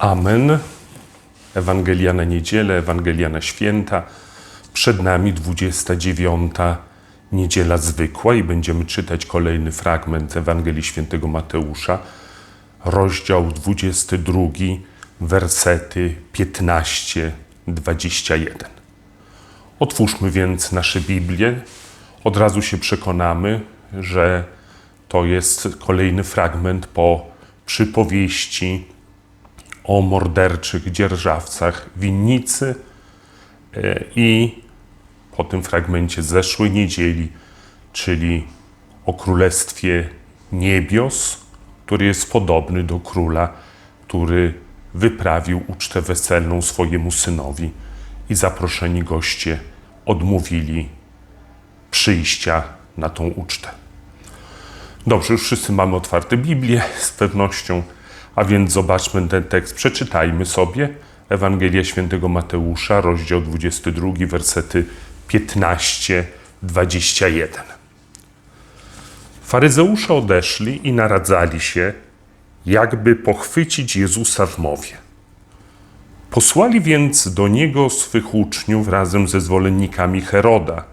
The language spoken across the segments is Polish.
Amen. Ewangelia na niedzielę, Ewangelia na święta. Przed nami 29. niedziela zwykła i będziemy czytać kolejny fragment Ewangelii Świętego Mateusza, rozdział 22, wersety 15-21. Otwórzmy więc nasze Biblię. Od razu się przekonamy, że to jest kolejny fragment po przypowieści o morderczych dzierżawcach winnicy e, i po tym fragmencie zeszłej niedzieli, czyli o Królestwie Niebios, który jest podobny do króla, który wyprawił ucztę weselną swojemu synowi i zaproszeni goście odmówili przyjścia na tą ucztę. Dobrze, już wszyscy mamy otwarte Biblię z pewnością, a więc zobaczmy ten tekst, przeczytajmy sobie. Ewangelia Świętego Mateusza, rozdział 22, wersety 15-21. Faryzeusze odeszli i naradzali się, jakby pochwycić Jezusa w mowie. Posłali więc do niego swych uczniów razem ze zwolennikami Heroda,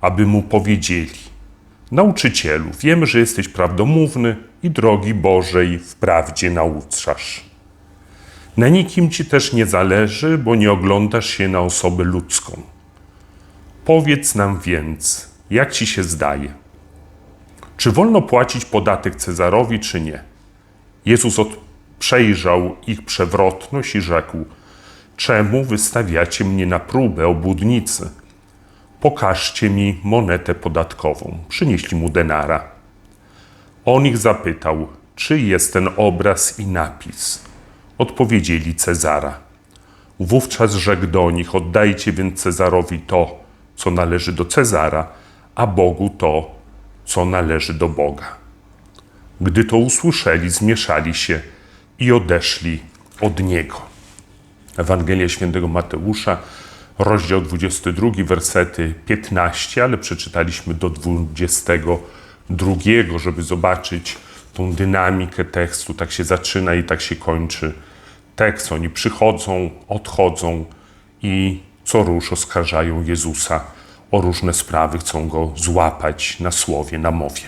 aby mu powiedzieli: Nauczycielu, wiemy, że jesteś prawdomówny i drogi Bożej w prawdzie nauczasz. Na nikim ci też nie zależy, bo nie oglądasz się na osobę ludzką. Powiedz nam więc, jak ci się zdaje? Czy wolno płacić podatek Cezarowi, czy nie? Jezus od, przejrzał ich przewrotność i rzekł: Czemu wystawiacie mnie na próbę obłudnicy? Pokażcie mi monetę podatkową. Przynieśli mu denara. On ich zapytał, czy jest ten obraz i napis. Odpowiedzieli Cezara. Wówczas rzekł do nich: Oddajcie więc Cezarowi to, co należy do Cezara, a Bogu to, co należy do Boga. Gdy to usłyszeli, zmieszali się i odeszli od niego. Ewangelia Świętego Mateusza, rozdział 22, wersety 15, ale przeczytaliśmy do 22, żeby zobaczyć tą dynamikę tekstu. Tak się zaczyna i tak się kończy tekst. Oni przychodzą, odchodzą i co rusz oskarżają Jezusa o różne sprawy, chcą go złapać na słowie, na mowie.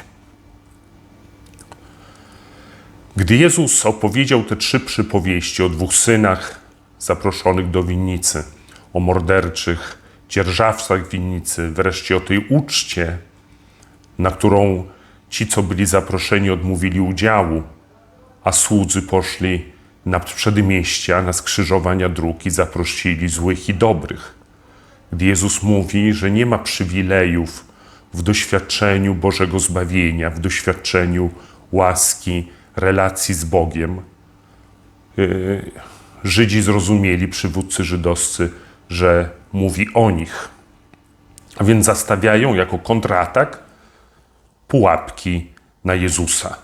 Gdy Jezus opowiedział te trzy przypowieści o dwóch synach zaproszonych do winnicy, o morderczych dzierżawcach winnicy, wreszcie o tej uczcie, na którą ci, co byli zaproszeni, odmówili udziału, a słudzy poszli na przedmieścia, na skrzyżowania dróg i zaprosili złych i dobrych. Gdy Jezus mówi, że nie ma przywilejów w doświadczeniu Bożego zbawienia, w doświadczeniu łaski, relacji z Bogiem, yy, Żydzi zrozumieli, przywódcy żydowscy, że mówi o nich. A więc zastawiają jako kontratak pułapki na Jezusa.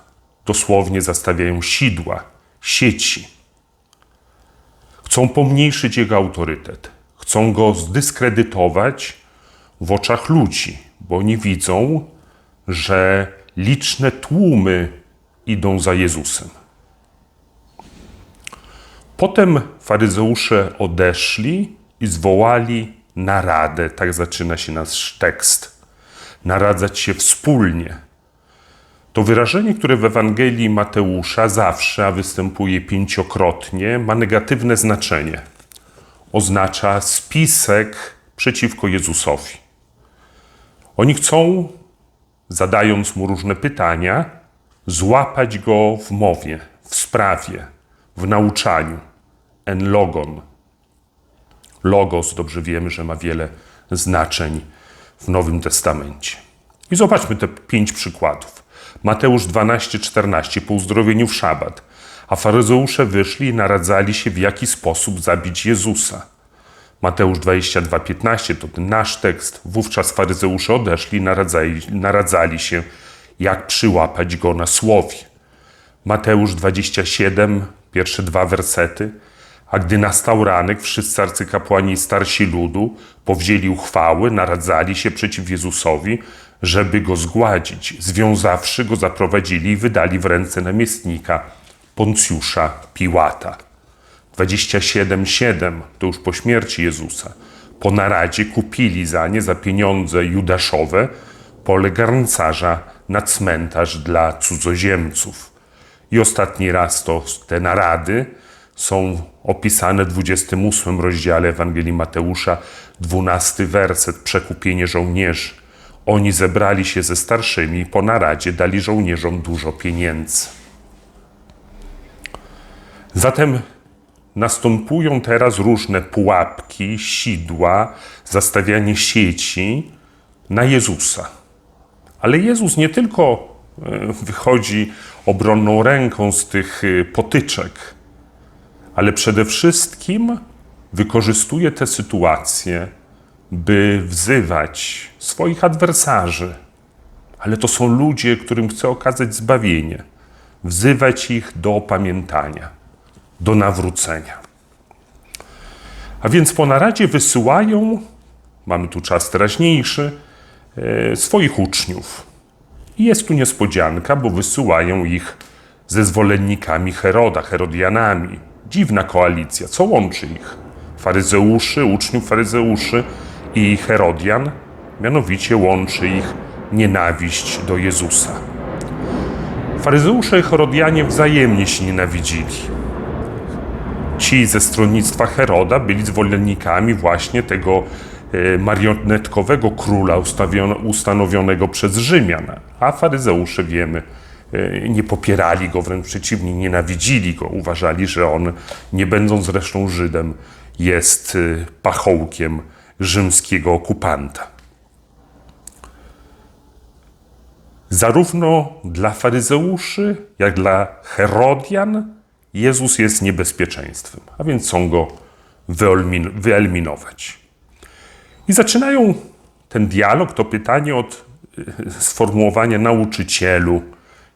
Dosłownie zastawiają sidła, sieci. Chcą pomniejszyć jego autorytet. Chcą go zdyskredytować w oczach ludzi, bo oni widzą, że liczne tłumy idą za Jezusem. Potem faryzeusze odeszli i zwołali naradę. Tak zaczyna się nasz tekst. Naradzać się wspólnie. To wyrażenie, które w Ewangelii Mateusza zawsze, a występuje pięciokrotnie, ma negatywne znaczenie. Oznacza spisek przeciwko Jezusowi. Oni chcą, zadając mu różne pytania, złapać go w mowie, w sprawie, w nauczaniu. En logon. Logos, dobrze wiemy, że ma wiele znaczeń w Nowym Testamencie. I zobaczmy te pięć przykładów. Mateusz 12, 14, po uzdrowieniu w szabat. A faryzeusze wyszli i naradzali się, w jaki sposób zabić Jezusa. Mateusz 22, 15 to ten nasz tekst. Wówczas faryzeusze odeszli i naradzali, naradzali się, jak przyłapać go na słowie. Mateusz 27, pierwsze dwa wersety. A gdy nastał ranek, wszyscy arcykapłani i starsi ludu powzięli uchwały, naradzali się przeciw Jezusowi, żeby go zgładzić. Związawszy go, zaprowadzili i wydali w ręce namiestnika Poncjusza Piłata. 27,7 to już po śmierci Jezusa. Po naradzie kupili za nie, za pieniądze judaszowe, pole garncarza na cmentarz dla cudzoziemców. I ostatni raz to te narady są opisane w 28 rozdziale Ewangelii Mateusza, 12 werset, przekupienie żołnierzy. Oni zebrali się ze starszymi i po naradzie dali żołnierzom dużo pieniędzy. Zatem następują teraz różne pułapki, sidła, zastawianie sieci na Jezusa. Ale Jezus nie tylko e, wychodzi obronną ręką z tych e, potyczek, ale przede wszystkim wykorzystuje tę sytuację, by wzywać swoich adwersarzy. Ale to są ludzie, którym chce okazać zbawienie, wzywać ich do opamiętania, do nawrócenia. A więc po naradzie wysyłają, mamy tu czas teraźniejszy, e, swoich uczniów. I jest tu niespodzianka, bo wysyłają ich ze zwolennikami Heroda, Herodianami. Dziwna koalicja. Co łączy ich? Faryzeuszy, uczniów faryzeuszy i Herodian. Mianowicie łączy ich nienawiść do Jezusa. Faryzeusze i Herodianie wzajemnie się nienawidzili. Ci ze stronnictwa Heroda byli zwolennikami właśnie tego e, marionetkowego króla ustanowionego przez Rzymian, a faryzeusze wiemy, nie popierali go, wręcz przeciwnie, nienawidzili go. Uważali, że on, nie będąc zresztą Żydem, jest e, pachołkiem rzymskiego okupanta. Zarówno dla faryzeuszy, jak dla Herodian Jezus jest niebezpieczeństwem, a więc chcą go wyeliminować. I zaczynają ten dialog, to pytanie od y, sformułowania nauczycielu.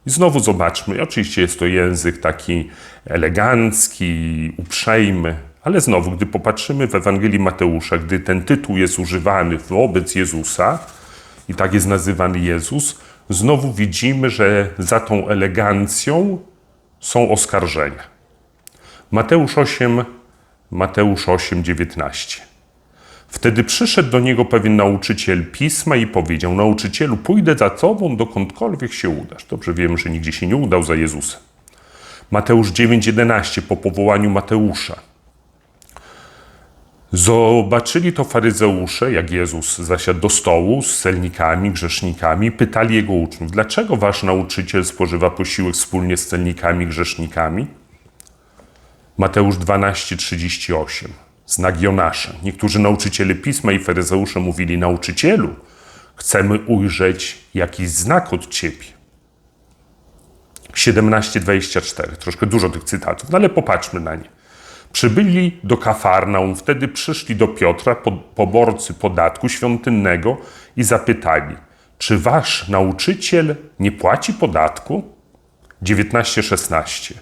I znowu zobaczmy, oczywiście jest to język taki elegancki, uprzejmy, ale znowu, gdy popatrzymy w Ewangelii Mateusza, gdy ten tytuł jest używany wobec Jezusa i tak jest nazywany Jezus, znowu widzimy, że za tą elegancją są oskarżenia. Mateusz 8, Mateusz 8, 19. Wtedy przyszedł do niego pewien nauczyciel pisma i powiedział: Nauczycielu, pójdę za tobą, dokądkolwiek się udasz. Dobrze wiemy, że nigdzie się nie udał za Jezusem. Mateusz 9:11 po powołaniu Mateusza. Zobaczyli to faryzeusze, jak Jezus zasiadł do stołu z celnikami, grzesznikami, pytali jego uczniów: Dlaczego wasz nauczyciel spożywa posiłek wspólnie z celnikami, grzesznikami? Mateusz 12:38. Znak Jonasza. Niektórzy nauczyciele pisma i faryzeusze mówili: Nauczycielu, chcemy ujrzeć jakiś znak od ciebie. 17:24. Troszkę dużo tych cytatów, no ale popatrzmy na nie. Przybyli do Kafarnaum, wtedy przyszli do Piotra, po- poborcy podatku świątynnego i zapytali: Czy wasz nauczyciel nie płaci podatku? 19:16.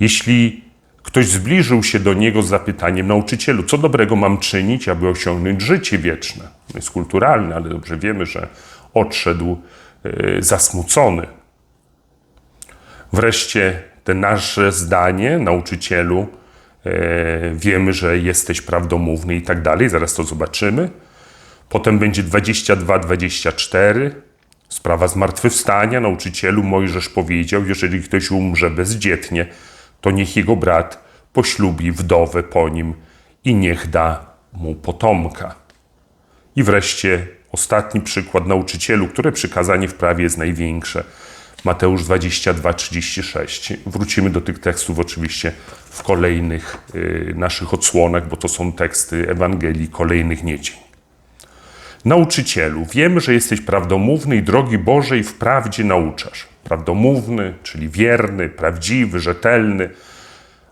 Jeśli ktoś zbliżył się do niego z zapytaniem: Nauczycielu, co dobrego mam czynić, aby osiągnąć życie wieczne? To jest kulturalne, ale dobrze wiemy, że odszedł e, zasmucony. Wreszcie te nasze zdanie, nauczycielu, e, wiemy, że jesteś prawdomówny i tak dalej, zaraz to zobaczymy. Potem będzie 22-24, sprawa zmartwychwstania. Nauczycielu Mojżesz powiedział, jeżeli ktoś umrze bezdzietnie, to niech jego brat poślubi wdowę po nim i niech da mu potomka. I wreszcie ostatni przykład nauczycielu, które przykazanie w prawie jest największe. Mateusz 22, 36. Wrócimy do tych tekstów oczywiście w kolejnych y, naszych odsłonach, bo to są teksty Ewangelii kolejnych niedzień. Nauczycielu, wiemy, że jesteś prawdomówny i drogi Bożej w prawdzie nauczasz. Prawdomówny, czyli wierny, prawdziwy, rzetelny.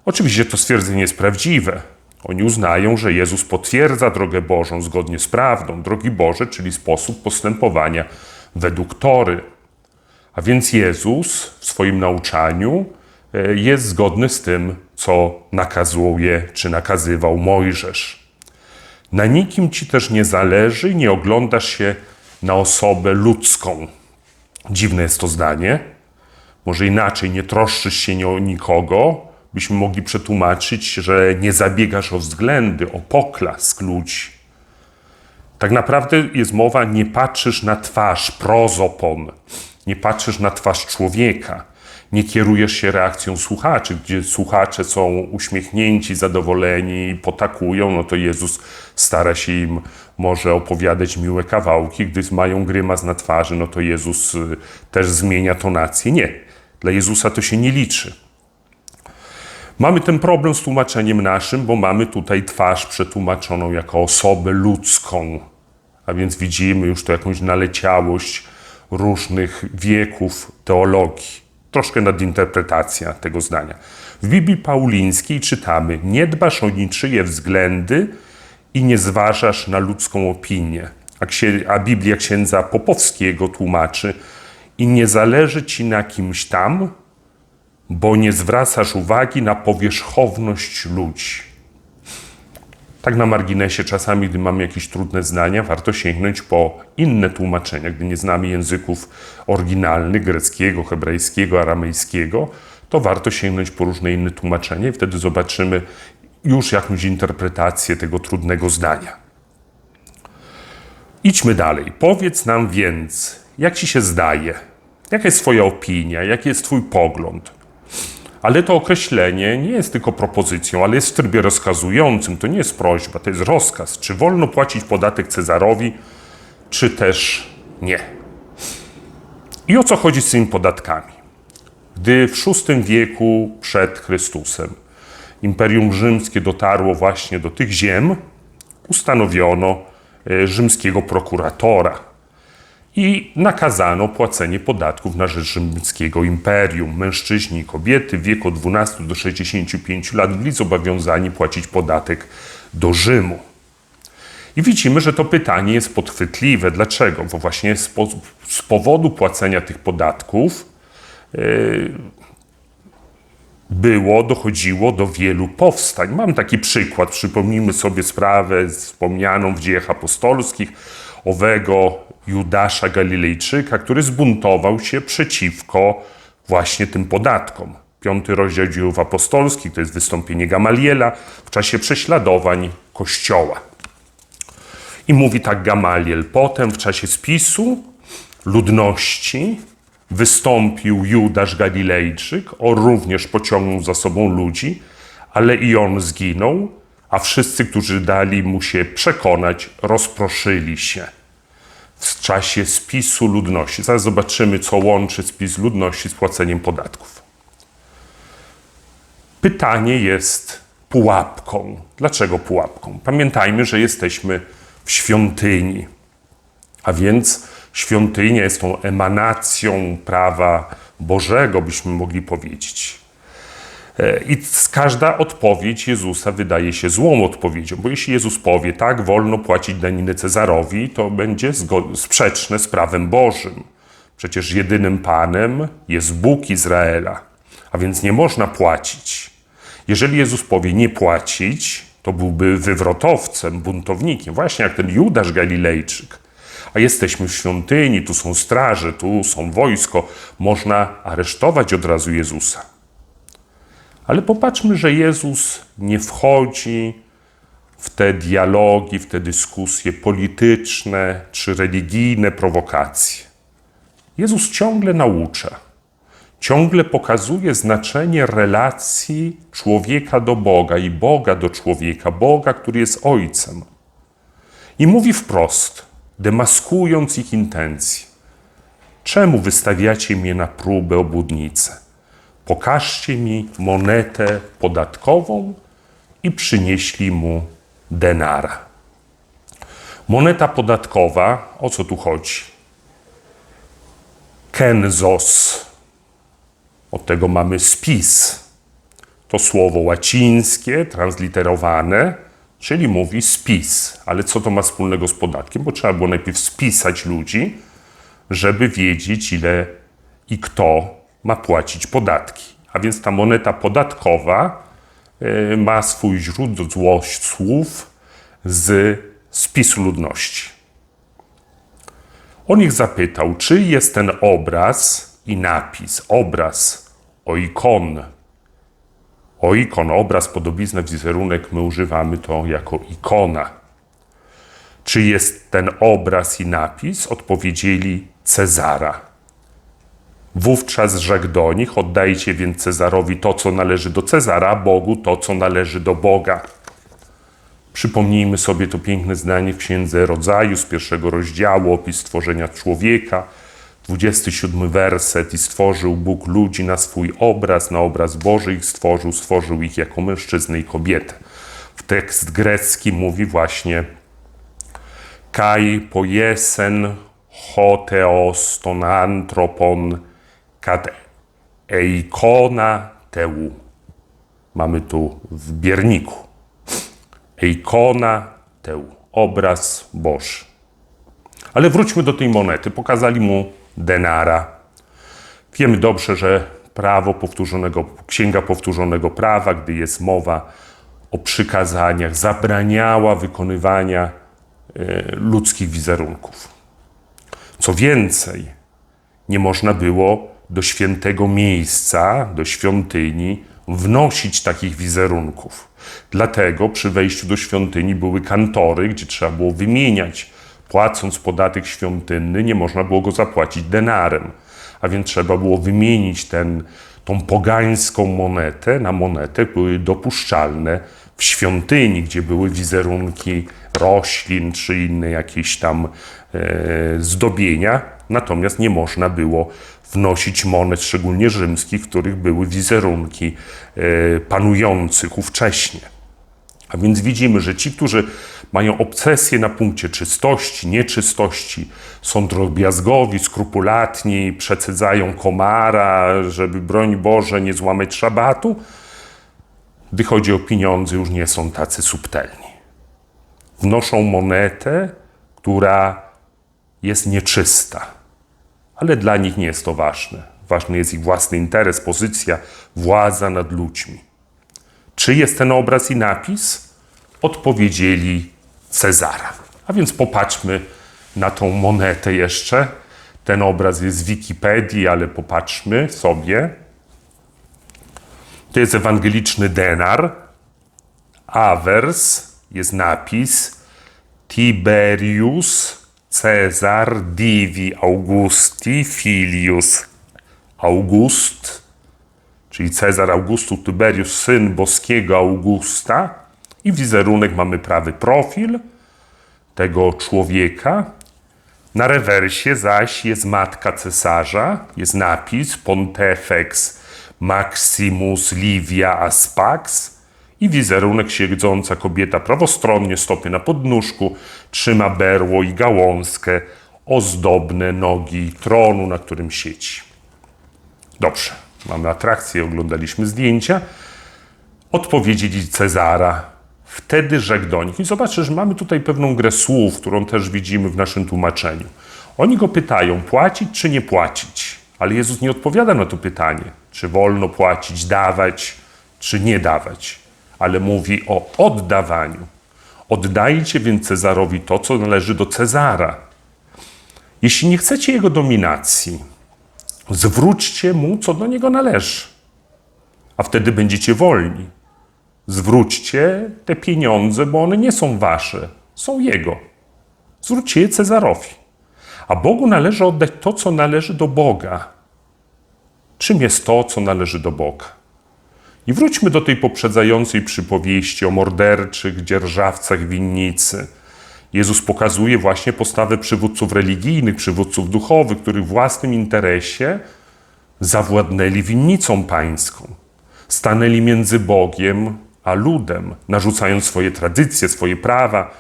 Oczywiście to stwierdzenie jest prawdziwe. Oni uznają, że Jezus potwierdza drogę Bożą zgodnie z prawdą, drogi Boże, czyli sposób postępowania według Tory. A więc Jezus w swoim nauczaniu e, jest zgodny z tym, co nakazuje czy nakazywał Mojżesz. Na nikim ci też nie zależy, nie oglądasz się na osobę ludzką. Dziwne jest to zdanie. Może inaczej, nie troszczysz się nie o nikogo, byśmy mogli przetłumaczyć, że nie zabiegasz o względy, o poklask ludzi. Tak naprawdę jest mowa, nie patrzysz na twarz, prozopon, nie patrzysz na twarz człowieka, nie kierujesz się reakcją słuchaczy, gdzie słuchacze są uśmiechnięci, zadowoleni, potakują, no to Jezus stara się im może opowiadać miłe kawałki, gdy mają grymas na twarzy, no to Jezus y, też zmienia tonację. Nie, dla Jezusa to się nie liczy. Mamy ten problem z tłumaczeniem naszym, bo mamy tutaj twarz przetłumaczoną jako osobę ludzką, a więc widzimy już to jakąś naleciałość różnych wieków teologii. Troszkę nadinterpretacja tego zdania. W Biblii Paulińskiej czytamy: Nie dbasz o niczyje względy i nie zważasz na ludzką opinię. A, księ- a Biblia księdza Popowskiego tłumaczy: I nie zależy ci na kimś tam, bo nie zwracasz uwagi na powierzchowność ludzi. Tak na marginesie, czasami, gdy mamy jakieś trudne zdania, warto sięgnąć po inne tłumaczenia. Gdy nie znamy języków oryginalnych, greckiego, hebrajskiego, aramejskiego, to warto sięgnąć po różne inne tłumaczenia i wtedy zobaczymy już jakąś interpretację tego trudnego zdania. Idźmy dalej. Powiedz nam więc, jak ci się zdaje? Jaka jest Twoja opinia? Jaki jest Twój pogląd? Ale to określenie nie jest tylko propozycją, ale jest w trybie rozkazującym. To nie jest prośba, to jest rozkaz. Czy wolno płacić podatek Cezarowi, czy też nie. I o co chodzi z tymi podatkami? Gdy w VI wieku przed Chrystusem Imperium Rzymskie dotarło właśnie do tych ziem, ustanowiono e, rzymskiego prokuratora i nakazano płacenie podatków na rzecz rzymskiego imperium. Mężczyźni i kobiety w wieku od 12 do 65 lat byli zobowiązani płacić podatek do Rzymu. I widzimy, że to pytanie jest podchwytliwe. Dlaczego? Bo właśnie z, po, z powodu płacenia tych podatków yy, było, dochodziło do wielu powstań. Mam taki przykład, przypomnijmy sobie sprawę wspomnianą w dziejach apostolskich owego Judasza Galilejczyka, który zbuntował się przeciwko właśnie tym podatkom. Piąty rozdział dziejów apostolskich to jest wystąpienie Gamaliela w czasie prześladowań Kościoła. I mówi tak Gamaliel, potem w czasie spisu ludności wystąpił Judasz Galilejczyk, on również pociągnął za sobą ludzi, ale i on zginął, a wszyscy, którzy dali mu się przekonać, rozproszyli się w czasie spisu ludności. Zaraz zobaczymy, co łączy spis ludności z płaceniem podatków. Pytanie jest pułapką. Dlaczego pułapką? Pamiętajmy, że jesteśmy w świątyni, a więc świątynia jest tą emanacją prawa Bożego, byśmy mogli powiedzieć. I każda odpowiedź Jezusa wydaje się złą odpowiedzią, bo jeśli Jezus powie, tak, wolno płacić daninę Cezarowi, to będzie sprzeczne z prawem Bożym. Przecież jedynym Panem jest Bóg Izraela, a więc nie można płacić. Jeżeli Jezus powie nie płacić, to byłby wywrotowcem, buntownikiem, właśnie jak ten Judasz Galilejczyk. A jesteśmy w świątyni, tu są straże, tu są wojsko, można aresztować od razu Jezusa. Ale popatrzmy, że Jezus nie wchodzi w te dialogi, w te dyskusje polityczne czy religijne prowokacje. Jezus ciągle naucza, ciągle pokazuje znaczenie relacji człowieka do Boga i Boga do człowieka, Boga, który jest Ojcem. I mówi wprost, demaskując ich intencje: Czemu wystawiacie mnie na próbę obłudnicę? Pokażcie mi monetę podatkową i przynieśli mu denara. Moneta podatkowa, o co tu chodzi? Kenzos. Od tego mamy spis. To słowo łacińskie, transliterowane, czyli mówi spis. Ale co to ma wspólnego z podatkiem? Bo trzeba było najpierw spisać ludzi, żeby wiedzieć, ile i kto ma płacić podatki. A więc ta moneta podatkowa y, ma swój źródło słów z spisu ludności. On ich zapytał, czy jest ten obraz i napis, obraz, oikon, O ikon, obraz, podobizna, wizerunek, my używamy to jako ikona. Czy jest ten obraz i napis? Odpowiedzieli Cezara. Wówczas rzekł do nich: Oddajcie więc Cezarowi to, co należy do Cezara, Bogu to, co należy do Boga. Przypomnijmy sobie to piękne zdanie w Księdze Rodzaju z pierwszego rozdziału, opis stworzenia człowieka, 27 werset. I stworzył Bóg ludzi na swój obraz, na obraz Boży ich stworzył, stworzył ich jako mężczyznę i kobietę. W tekst grecki mówi właśnie kai poiesen hoteos ton antropon kad eikona teu. Mamy tu w bierniku. Eikona teu. Obraz Boży. Ale wróćmy do tej monety. Pokazali mu denara. Wiemy dobrze, że prawo powtórzonego, księga powtórzonego prawa, gdy jest mowa o przykazaniach, zabraniała wykonywania e, ludzkich wizerunków. Co więcej, nie można było do świętego miejsca, do świątyni, wnosić takich wizerunków. Dlatego przy wejściu do świątyni były kantory, gdzie trzeba było wymieniać. Płacąc podatek świątynny, nie można było go zapłacić denarem, a więc trzeba było wymienić ten, tą pogańską monetę na monetę, były dopuszczalne w świątyni, gdzie były wizerunki roślin czy inne jakieś tam e, zdobienia. Natomiast nie można było wnosić monet, szczególnie rzymskich, w których były wizerunki e, panujących ówcześnie. A więc widzimy, że ci, którzy mają obsesję na punkcie czystości, nieczystości, są drobiazgowi, skrupulatni, przecedzają komara, żeby broń Boże nie złamać szabatu, gdy chodzi o pieniądze, już nie są tacy subtelni. Wnoszą monetę, która jest nieczysta, ale dla nich nie jest to ważne. Ważny jest ich własny interes, pozycja, władza nad ludźmi. Czy jest ten obraz i napis? Odpowiedzieli Cezara. A więc popatrzmy na tą monetę jeszcze. Ten obraz jest w Wikipedii, ale popatrzmy sobie. To jest ewangeliczny denar. Awers jest napis Tiberius Cezar Divi Augusti Filius August, czyli Cezar Augustus Tyberius, syn boskiego Augusta. I wizerunek mamy prawy profil tego człowieka. Na rewersie zaś jest matka cesarza, jest napis Pontifex Maximus Livia Aspax i wizerunek siedząca kobieta prawostronnie stopy na podnóżku, trzyma berło i gałązkę, ozdobne nogi tronu, na którym siedzi. Dobrze, mamy atrakcję, oglądaliśmy zdjęcia. Odpowiedzieli Cezara. Wtedy rzekł do nich. I zobaczcie, że mamy tutaj pewną grę słów, którą też widzimy w naszym tłumaczeniu. Oni go pytają, płacić czy nie płacić? Ale Jezus nie odpowiada na to pytanie, czy wolno płacić, dawać, czy nie dawać. Ale mówi o oddawaniu. Oddajcie więc Cezarowi to, co należy do Cezara. Jeśli nie chcecie jego dominacji, zwróćcie mu, co do niego należy, a wtedy będziecie wolni. Zwróćcie te pieniądze, bo one nie są wasze, są jego. Zwróćcie je Cezarowi. A Bogu należy oddać to, co należy do Boga. Czym jest to, co należy do Boga? I wróćmy do tej poprzedzającej przypowieści o morderczych dzierżawcach winnicy. Jezus pokazuje właśnie postawę przywódców religijnych, przywódców duchowych, których w własnym interesie zawładnęli winnicą pańską. Stanęli między Bogiem a ludem, narzucając swoje tradycje, swoje prawa,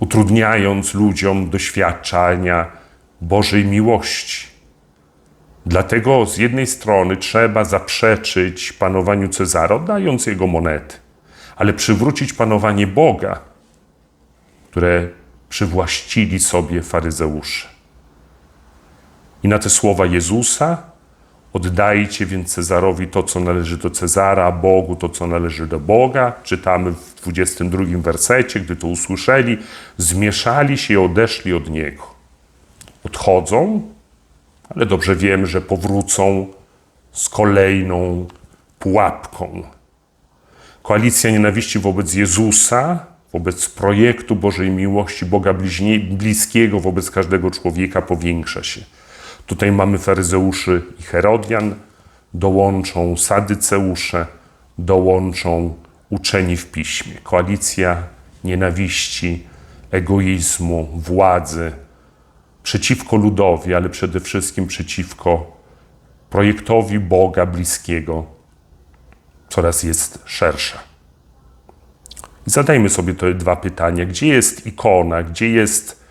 utrudniając ludziom doświadczania Bożej miłości. Dlatego z jednej strony trzeba zaprzeczyć panowaniu Cezara, oddając jego monety, ale przywrócić panowanie Boga, które przywłaszcili sobie faryzeusze. I na te słowa Jezusa oddajcie więc Cezarowi to, co należy do Cezara, Bogu to, co należy do Boga. Czytamy w 22 wersecie, gdy to usłyszeli, zmieszali się i odeszli od Niego. Odchodzą, ale dobrze wiemy, że powrócą z kolejną pułapką. Koalicja nienawiści wobec Jezusa, wobec projektu Bożej miłości, Boga bliźnie, bliskiego wobec każdego człowieka powiększa się. Tutaj mamy faryzeuszy i Herodian, dołączą sadyceusze, dołączą uczeni w piśmie. Koalicja nienawiści, egoizmu, władzy przeciwko ludowi, ale przede wszystkim przeciwko projektowi Boga bliskiego coraz jest szersza. Zadajmy sobie te dwa pytania. Gdzie jest ikona, gdzie jest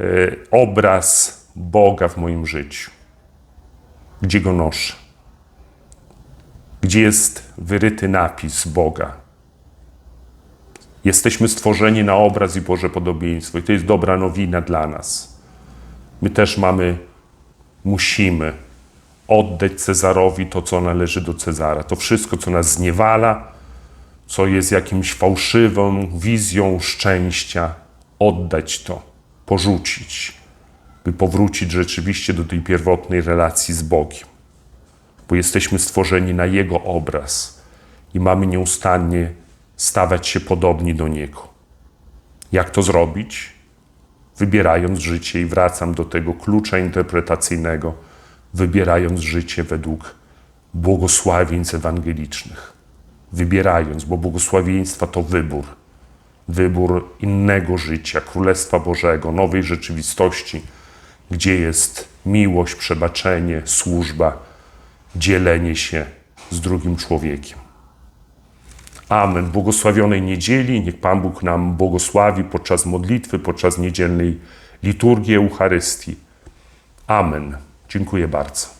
e, obraz Boga w moim życiu? Gdzie go noszę? Gdzie jest wyryty napis Boga? Jesteśmy stworzeni na obraz i Boże podobieństwo, i to jest dobra nowina dla nas. My też mamy, musimy oddać Cezarowi to, co należy do Cezara. To wszystko, co nas zniewala, co jest jakimś fałszywą wizją szczęścia, oddać to, porzucić, by powrócić rzeczywiście do tej pierwotnej relacji z Bogiem. Bo jesteśmy stworzeni na Jego obraz i mamy nieustannie stawać się podobni do Niego. Jak to zrobić? Wybierając życie, i wracam do tego klucza interpretacyjnego, wybierając życie według błogosławieństw ewangelicznych. Wybierając, bo błogosławieństwa to wybór. Wybór innego życia, Królestwa Bożego, nowej rzeczywistości, gdzie jest miłość, przebaczenie, służba, dzielenie się z drugim człowiekiem. Amen. Błogosławionej niedzieli. Niech Pan Bóg nam błogosławi podczas modlitwy, podczas niedzielnej liturgii Eucharystii. Amen. Dziękuję bardzo.